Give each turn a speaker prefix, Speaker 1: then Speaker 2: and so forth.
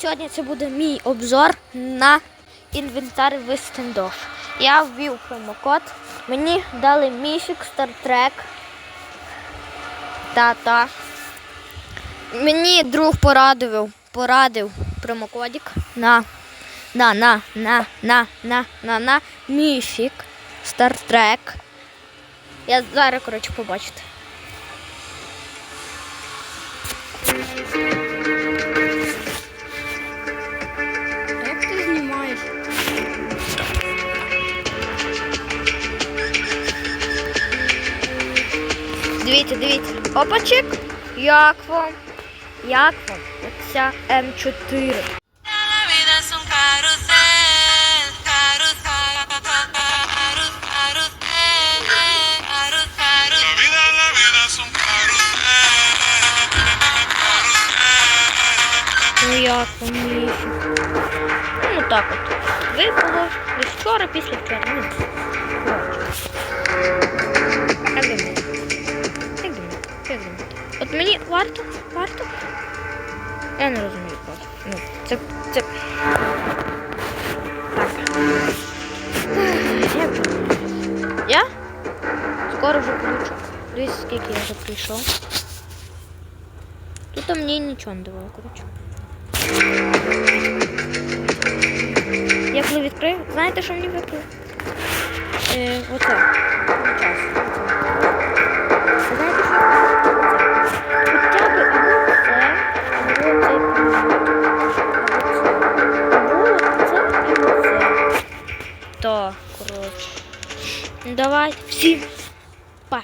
Speaker 1: сьогодні це буде мій обзор на інвентар в. Я ввів промокод. Мені дали міфік Trek. Та-та. Мені друг порадив, порадив промокодик на, на, на, на, на, на, на, на, міфік Trek. Я зараз, коротше, побачите. Дивіться, дивіться. Опачик. Як вам? Як вам? Оця М4. Ну як вам Ну так от. Випало вчора, після вчора. Ну, варто? Варто? Я не розумію просто. Ну, це. це. Так. Я? Скоро вже получу. Дивіться, скільки я вже прийшов. Тут мені нічого не давало, коротше. Я коли відкрив, знаєте, що мені викрив? Е, оце. Час. то, коротше. Ну, Давайте всім па